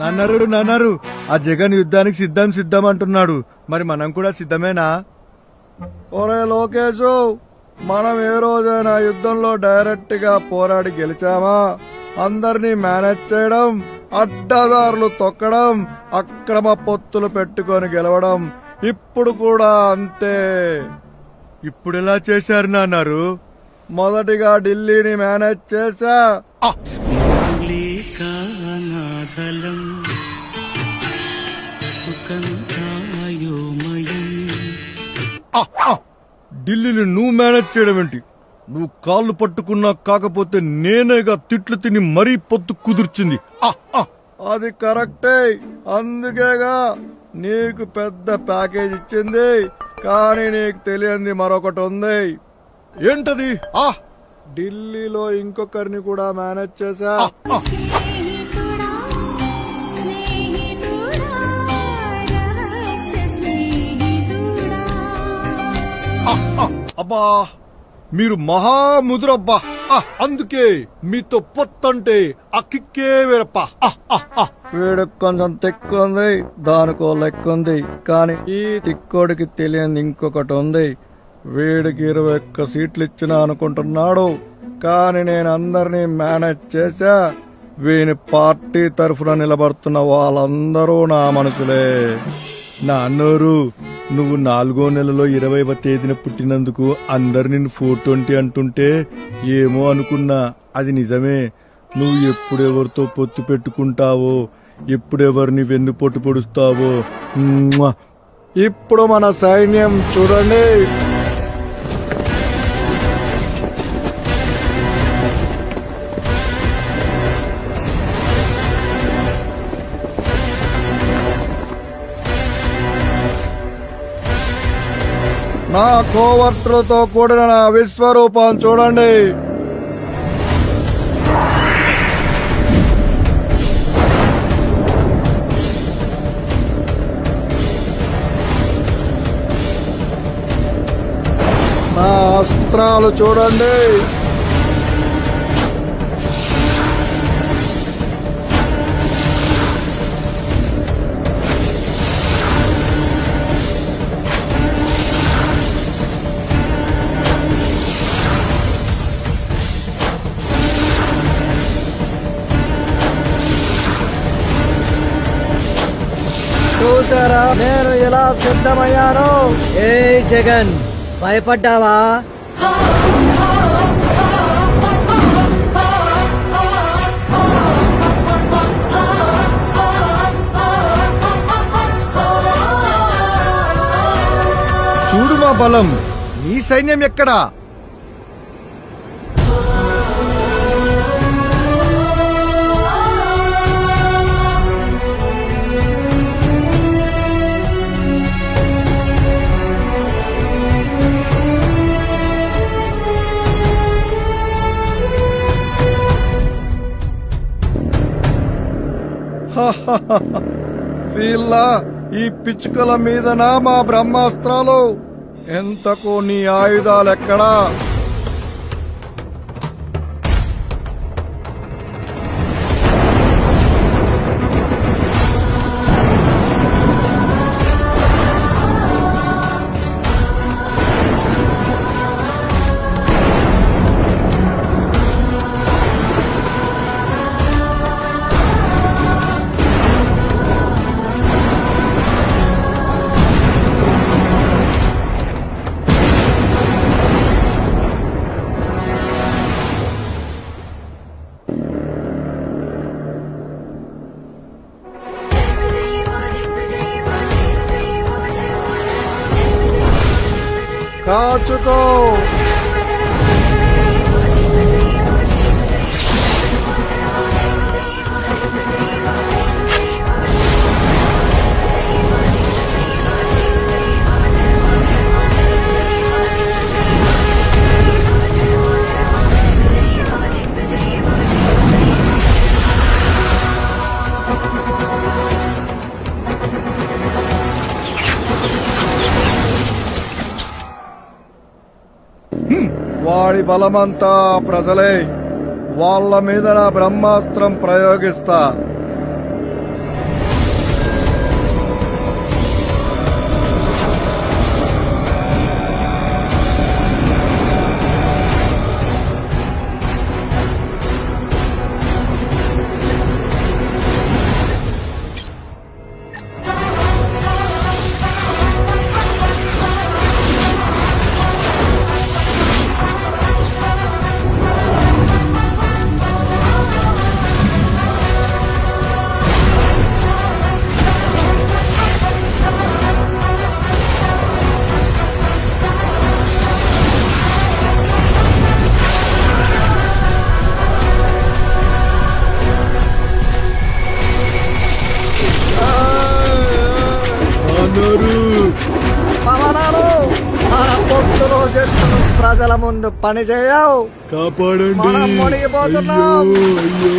నన్నారు నన్నారు. ఆ జగన్ యుద్ధానికి సిద్ధం సిద్ధం అంటున్నాడు. మరి మనం కూడా సిద్ధమేనా? ఒరే లోకేషు మనం ఏ రోజైనా యుద్ధంలో డైరెక్ట్గా పోరాడి గెలిచామా? అందరినీ మేనేజ్ చేయడం అడ్డదారులు తొక్కడం అక్రమ పొత్తులు పెట్టుకొని గెలవడం ఇప్పుడు కూడా అంతే. ఇప్పుడు ఎలా చేశారు నాన్నారు? మొదటిగా ఢిల్లీని మేనేజ్ చేశా ఢిల్లీని నువ్వు మేనేజ్ చేయడం ఏంటి? నువ్వు కాళ్ళు పట్టుకున్నా కాకపోతే నేనేగా తిట్లు తిని మరీ పొత్తు కుదుర్చింది! అది కరెక్టే. అందుకేగా నీకు పెద్ద ప్యాకేజ్ ఇచ్చింది. కానీ నీకు తెలియంది మరొకటి ఉంది. ఏంటది? ఆ. ఢిల్లీలో ఇంకొకరిని కూడా మేనేజ్ చేశా! అబ్బా మీరు మహాముదురబ్బా. ఆ, అందుకే మీతో పొత్తంటే ఆ కిక్కే వేరప్ప. వీడికి కొంచెం తిక్కు ఉంది దానికో లెక్క ఉంది కానీ ఈ తిక్కోడికి తెలియని ఇంకొకటి ఉంది. వీడికి ఇరవై ఒక్క సీట్లు ఇచ్చినా అనుకుంటున్నాడు. కానీ నేను అందరినీ మేనేజ్ చేశా. వీని పార్టీ తరఫున నిలబడుతున్న వాళ్ళందరూ నా మనుషులే నా అన్నోరు నువ్వు నాలుగో నెలలో ఇరవైవ తేదీన పుట్టినందుకు అందరు నిన్ను ఫోర్ ట్వంటీ అంటుంటే ఏమో అనుకున్నా. అది నిజమే. నువ్వు ఎప్పుడెవరితో పొత్తు పెట్టుకుంటావో ఎప్పుడెవరిని వెన్ను పొట్టు పొడుస్తావో. ఇప్పుడు మన సైన్యం చూడండి. నా కోవర్టులతో కూడిన నా విశ్వరూపం చూడండి. నా అస్త్రాలు చూడండి. చూసారా నేను ఎలా సిద్ధమయ్యాను? ఏ జగన్ భయపడ్డావా? చూడు మా బలం. నీ సైన్యం ఎక్కడా? వీళ్ళ ఈ పిచ్చుకల మీదనా మా బ్రహ్మాస్త్రాలు. ఎంతకు నీ ఆయుధాలెక్కడా? Let's go! వాడి బలమంతా ప్రజలే వాళ్ళ మీద నా బ్రహ్మాస్త్రం ప్రయోగిస్తా. పవనాలు మన పొత్తులు చేతులు ప్రజల ముందు పని చేయవు కాపాడండి మనం మునిగిపోతున్నాం. అయ్యో.